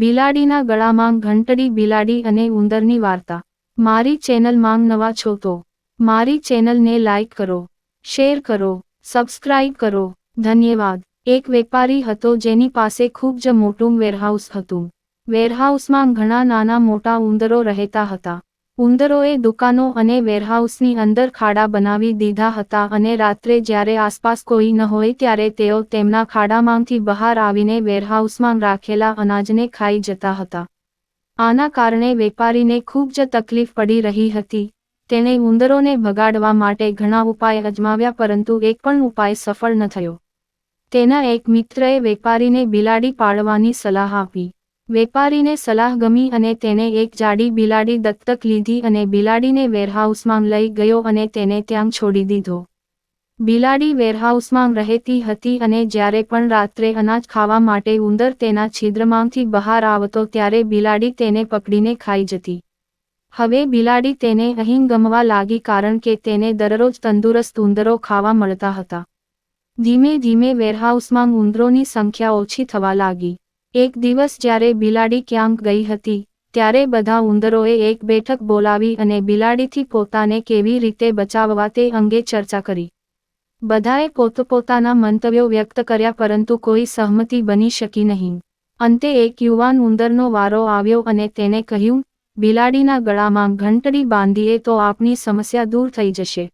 બિલાડીના ગળામાં ઘંટડી બિલાડી અને ઉંદરની વાર્તા. મારી ચેનલ માંગ નવા છો તો મારી ચેનલને લાઇક કરો, શેર કરો, સબસ્ક્રાઇબ કરો. ધન્યવાદ. એક વેપારી હતો જેની પાસે ખૂબ જ મોટું વેરહાઉસ હતું. વેરહાઉસમાં ઘણા નાના મોટા ઉંદરો રહેતા હતા. ઉંદરોએ દુકાનો અને વેરહાઉસની અંદર ખાડા બનાવી દીધા હતા અને રાત્રે જ્યારે આસપાસ કોઈ ન હોય ત્યારે તેઓ તેમના ખાડામાંથી બહાર આવીને વેરહાઉસમાં રાખેલા અનાજને ખાઈ જતા હતા. આના કારણે વેપારીને ખૂબ જ તકલીફ પડી રહી હતી. તેણે ઉંદરોને ભગાડવા માટે ઘણા ઉપાય અજમાવ્યા પરંતુ એક પણ ઉપાય સફળ ન થયો. તેના એક મિત્રએ વેપારીને બિલાડી પાળવાની સલાહ આપી. વેપારીને સલાહ ગમી અને તેને એક જાડી બિલાડી દત્તક લીધી અને બિલાડીને વેરહાઉસમાં લઈ ગયો અને તેને ત્યાં છોડી દીધો. બિલાડી વેરહાઉસમાં રહેતી હતી અને જ્યારે પણ રાત્રે અનાજ ખાવા માટે ઉંદર તેના છિદ્રમાંથી બહાર આવતો ત્યારે બિલાડી તેને પકડીને ખાઈ જતી. હવે બિલાડી તેને અહીં ગમવા લાગી કારણ કે તેને દરરોજ તંદુરસ્ત ઉંદરો ખાવા મળતા હતા. ધીમે ધીમે વેરહાઉસમાં ઉંદરોની સંખ્યા ઓછી થવા લાગી. એક દિવસ જ્યારે બિલાડી ક્યાંક ગઈ હતી, ત્યારે બધા ઉંદરોએ એક બેઠક બોલાવી અને બિલાડીથી પોતાને કેવી રીતે બચાવવા તે અંગે ચર્ચા કરી. બધાએ પોતપોતાના મંતવ્યો વ્યક્ત કર્યા પરંતુ કોઈ સહમતિ બની શકી નહીં. અંતે એક યુવાન ઉંદરનો વારો આવ્યો અને તેને કહ્યું, બિલાડીના ગળામાં ઘંટડી બાંધીએ તો આપની સમસ્યા દૂર થઈ જશે.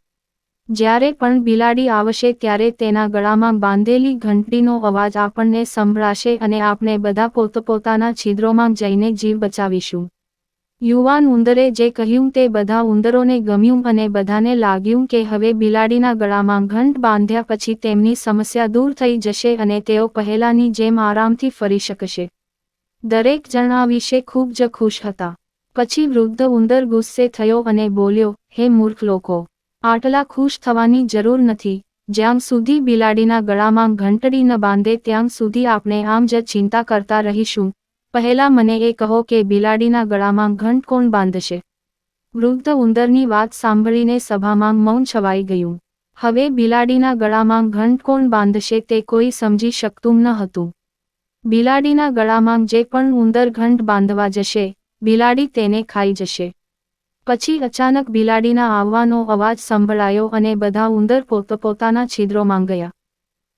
જ્યારે પણ બિલાડી આવશે ત્યારે તેના ગળામાં બાંધેલી ઘંટડીનો અવાજ આપણને સંભળાશે અને આપણે બધા પોતપોતાના છિદ્રોમાં જઈને જીવ બચાવીશું. યુવાન ઉંદરે જે કહ્યું તે બધા ઉંદરોને ગમ્યું અને બધાને લાગ્યું કે હવે બિલાડીના ગળામાં ઘંટ બાંધ્યા પછી તેમની સમસ્યા દૂર થઈ જશે અને તેઓ પહેલાની જેમ આરામથી ફરી શકશે. દરેક જણા વિશે ખૂબ જ ખુશ હતા. પછી વૃદ્ધ ઉંદર ગુસ્સે થયો અને બોલ્યો, હે મૂર્ખ લોકો! આટલા ખુશ થવાની જરૂર નથી. જ્યાં સુધી બિલાડીના ગળામાં ઘંટડી ન બાંધે ત્યાં સુધી આપણે આમ જ ચિંતા કરતા રહીશું. પહેલા મને એ કહો કે બિલાડીના ગળામાં ઘંટ કોણ બાંધશે? વૃદ્ધ ઉંદરની વાત સાંભળીને સભામાં મૌન છવાઈ ગયું. હવે બિલાડીના ગળામાં ઘંટ કોણ બાંધશે તે કોઈ સમજી શકતું ન હતું. બિલાડીના ગળામાં જે પણ ઉંદર ઘંટ બાંધવા જશે, બિલાડી તેને ખાઈ જશે. પછી અચાનક બિલાડીના આવવાનો અવાજ સંભળાયો અને બધા ઉંદર પોતપોતાના છિદ્રોમાં ગયા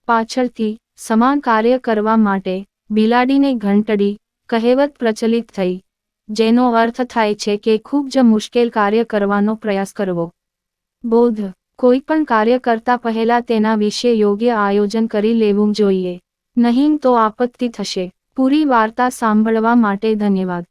પાછળથી સમાન કાર્ય કરવા માટે બિલાડીને ઘંટડી, કહેવત પ્રચલિત થઈ, જેનો અર્થ થાય છે કે ખૂબ જ મુશ્કેલ કાર્ય કરવાનો પ્રયાસ કરવો. બોધ, કોઈ પણ કાર્ય કરતા પહેલા તેના વિશે યોગ્ય આયોજન કરી લેવું જોઈએ. નહીં તો આપત્તિ થશે. પૂરી વાર્તા સાંભળવા માટે ધન્યવાદ.